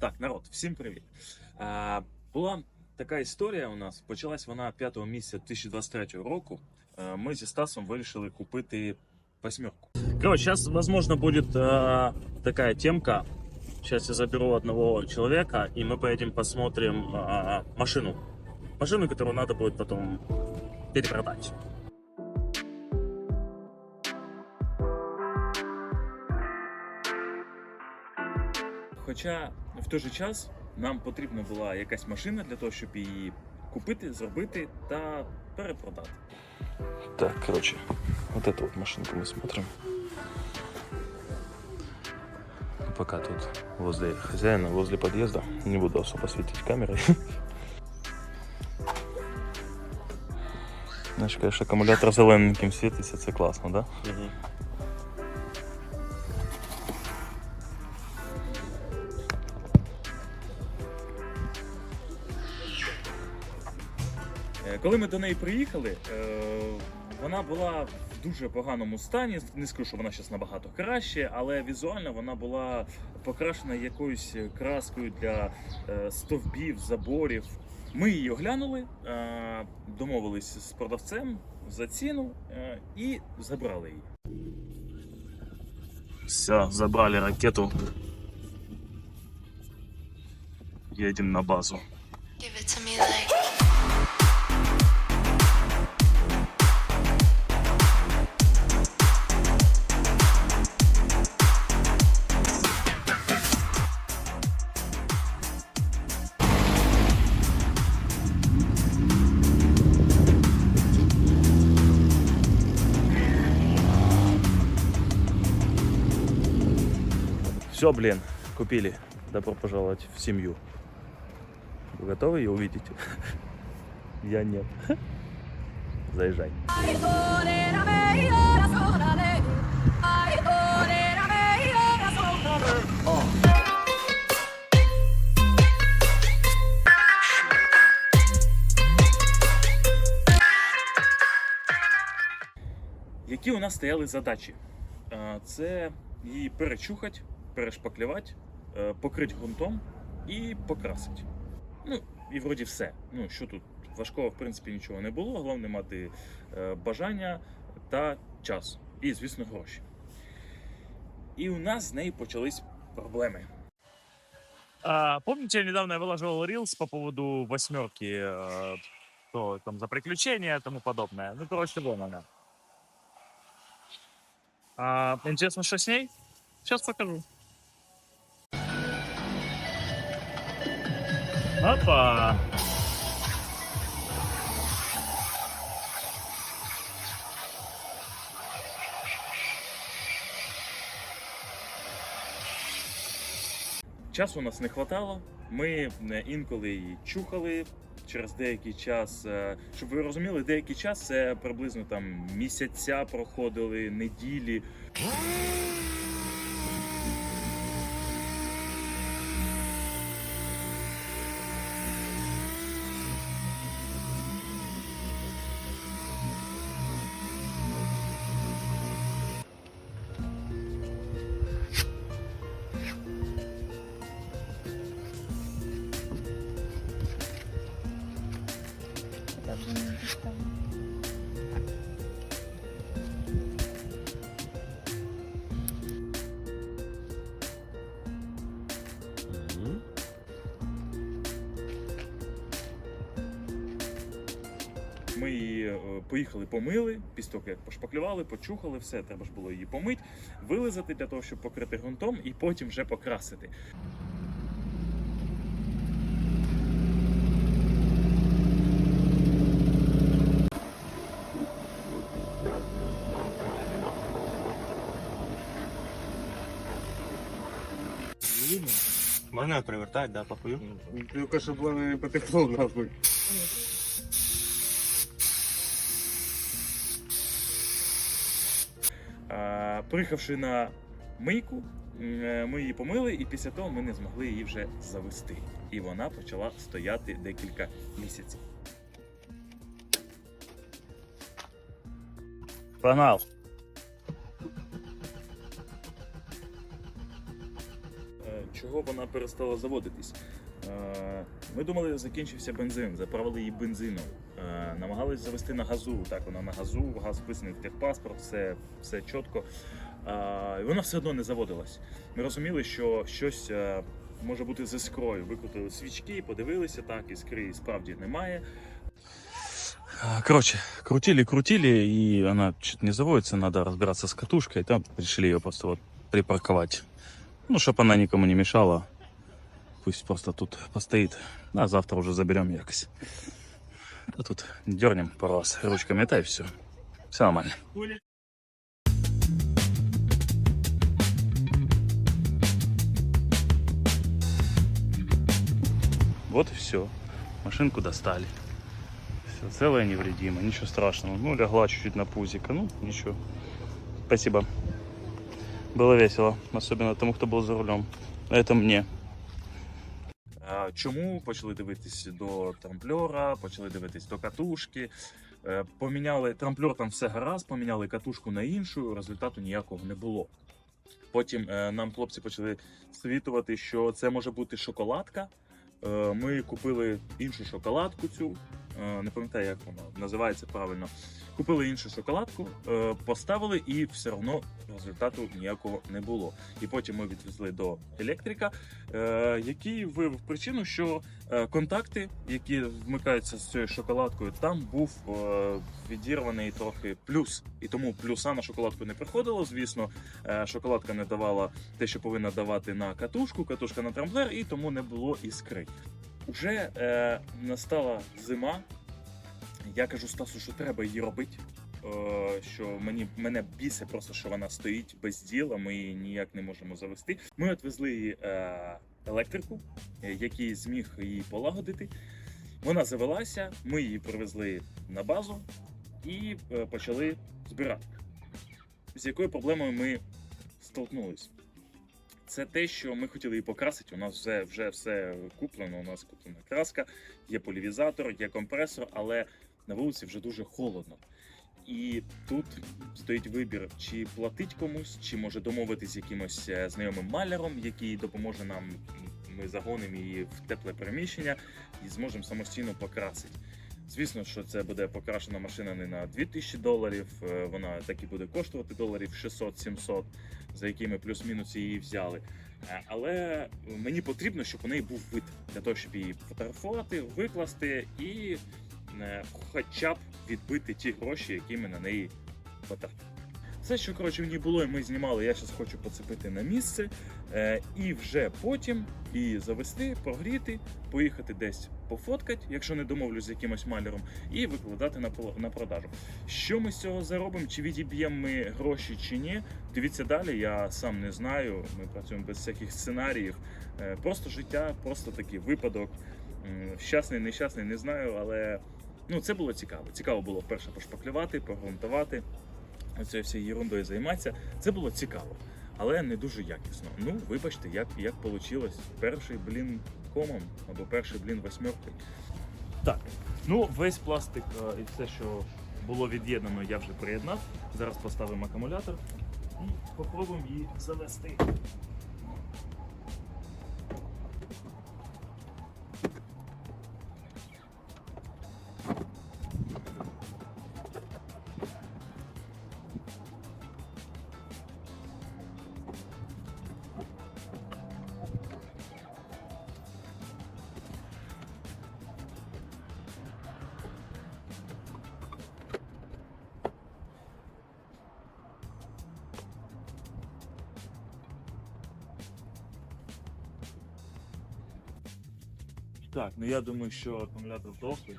Так, народ, всім привіт. А, була така історія у нас. Почалась вона 5 місяця 2023 року. А, ми зі Стасом вирішили купити восьмерку. Короче, сейчас, возможно, будет а, такая темка. Сейчас я заберу одного человека, и мы поедем посмотрим а, машину. Машину, которую надо будет потом перепродать. Хоча в той же час нам потрібна була якась машина для того, щоб її купити, зробити та перепродати. Так, короче, вот эту вот машинку мы смотрим. Пока тут возле хозяина, возле подъезда. Не буду особо светить камерой. Знаешь, конечно, аккумулятор зелененьким світиться, це класно, да? Е, Коли ми до неї приїхали, е, вона була в дуже поганому стані. Не скажу, що вона зараз набагато краще, але візуально вона була покрашена якоюсь краскою для е, стовбів, заборів. Ми її оглянули, е, домовились з продавцем за ціну і забрали її. Все, забрали ракету. Едем на базу. Все, блин, купили. Добро пожаловать в семью. Вы готовы ее увидеть? Я нет. Заезжай. Які у нас стояли задачі? Е, Це її перечухати, Перешпаклювати, е, покрити ґрунтом і покрасити. Ну, і вроді все. Ну, що тут важкого, в принципі, нічого не було. Головне мати е, бажання та час. І, звісно, гроші. І у нас з нею почались проблеми. А, помните, я недавно выложил рилс по поводу восьмерки, э, то там за приключения и тому подобное. Ну, короче, вон она. А, интересно, что с ней? Сейчас покажу. Опа! Часу у нас не хватало. Ми е, інколи її чухали через деякий час. Е, Щоб ви розуміли, деякий час це приблизно там місяця проходили, неділі. Ми її е, поїхали, помили, після того, як пошпаклювали, почухали, все, треба ж було її помити, вилизати для того, щоб покрити ґрунтом, і потім вже покрасити. Можна привертати, да, похую? Тільки щоб воно не потекло нахуй. Приїхавши на мийку, е, ми її помили, і після того ми не змогли її вже завести. І вона почала стояти декілька місяців. Погнал. Е, чого вона перестала заводитись. Е, Ми думали, закінчився бензин, заправили її бензином. Е, Намагались завести на газу. Так, вона на газу, газ вписаний в техпаспорт, все, все чітко. І вона все одно не заводилась. Ми розуміли, що щось е, може бути з іскрою. Викрутили свічки, подивилися, так, іскри справді немає. Короче, крутили, крутили, и она чуть не заводится, надо разбираться с катушкой. Там решили ее просто вот припарковать. Ну, чтобы она никому не мешала. Пусть просто тут постоит. А завтра уже заберем якось. А тут дернем пару раз ручками, это и все. Все нормально. Вот и все. Машинку достали. Все целое, невредимо, ничего страшного. Ну, легла чуть-чуть на пузико, ну, ничего. Спасибо. Было весело, особенно тому, хто був за рулем. Это мне. Чому почали дивитись до трамплера, почали дивитись до катушки. Е, Поміняли трамплер, там все гаразд, поміняли катушку на іншу, результату ніякого не було. Потім е, нам хлопці почали світувати, що це може бути шоколадка. Е, Ми купили іншу шоколадку цю. Е, Не пам'ятаю, як вона називається правильно. Купили іншу шоколадку, е, поставили, і все одно результату ніякого не було. І потім ми відвезли до електрика, е, який виявив причину, що контакти, які вмикаються з цією шоколадкою, там був відірваний трохи плюс. І тому плюса на шоколадку не приходило. Звісно, шоколадка не давала те, що повинна давати на катушку, катушка на трамблер, і тому не було іскри. Уже е, настала зима. Я кажу Стасу, що треба її робити. Е, що мені мене бісить просто, що вона стоїть без діла, ми її ніяк не можемо завести. Ми відвезли е, електрику, е, який зміг її полагодити. Вона завелася, ми її привезли на базу і е, почали збирати. З якою проблемою ми столкнулись? Це те, що ми хотіли її покрасити. У нас вже, вже все куплено. У нас куплена краска, є полівізатор, є компресор, але на вулиці вже дуже холодно. І тут стоїть вибір, чи платить комусь, чи може домовитись з якимось е, знайомим маляром, який допоможе нам. Ми загонимо її в тепле приміщення і зможемо самостійно покрасити. Звісно, що це буде покрашена машина не на 2000 доларів, е, вона так і буде коштувати доларів 600-700, за якими плюс-мінус її взяли. Е, Але мені потрібно, щоб у неї був вид для того, щоб її фотографувати, викласти і е, хоча б відбити ті гроші, які ми на неї потратили. Все, що коротше в було, і ми знімали, я зараз хочу поцепити на місце. Е, і вже потім її завести, прогріти, поїхати десь пофоткати, якщо не домовлюсь з якимось маляром, і викладати на, на продажу. Що ми з цього заробимо, чи відіб'ємо ми гроші, чи ні, дивіться далі, я сам не знаю. Ми працюємо без всяких сценаріїв. Е, просто життя, просто такий випадок. Щасний, нещасний, не знаю, але ну, це було цікаво. Цікаво було вперше пошпаклювати, погрунтувати, цією всією ерундою займатися. Це було цікаво але не дуже якісно. Ну, вибачте, як, як вийшло. Перший блін комом або перший блін восьмеркою. Так, ну весь пластик е, і все, що було від'єднано, я вже приєднав. Зараз поставимо акумулятор і попробуємо її завести. Так, ну я думаю, що акумулятор дохлий.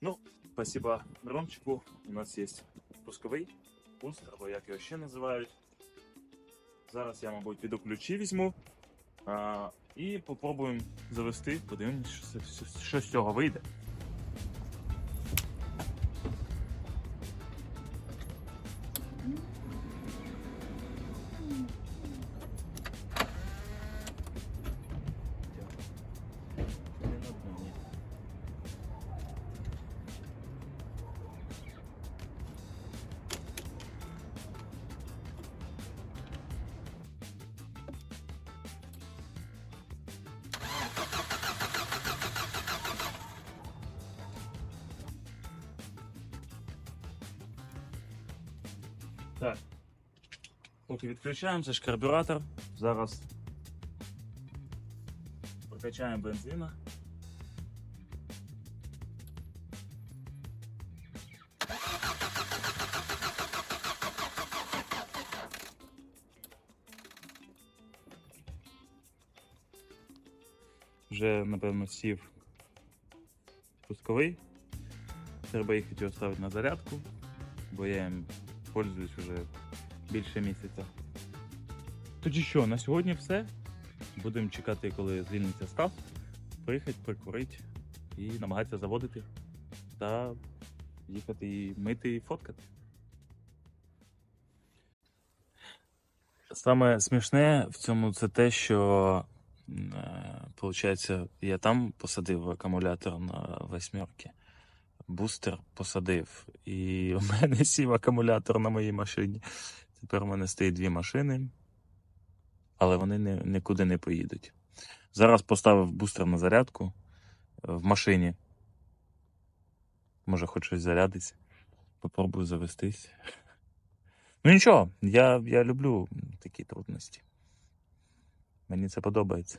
Ну, спасибо Ромчику. У нас є пусковий пуск, або як його ще називають. Зараз я, мабуть, піду ключі візьму. А, і попробуємо завести, подивимось, що, що, з цього вийде. Так. Поки відключаємо, це ж карбюратор. Зараз прокачаємо бензина. Вже, напевно, сів пусковий. Треба їхати його ставити на зарядку, бо я їм пользуюсь вже більше місяця. Тоді що, на сьогодні все. Будемо чекати, коли звільниться став, приїхати, прикурити і намагатися заводити та їхати і мити і фоткати. Саме смішне в цьому це те, що виходить, я там посадив акумулятор на восьмерки, бустер посадив, і у мене сів акумулятор на моїй машині. Тепер у мене стоїть дві машини, але вони не, нікуди не поїдуть. Зараз поставив бустер на зарядку е, в машині. Може, хоч щось зарядиться. Попробую завестись. Ну нічого, я, я люблю такі трудності. Мені це подобається.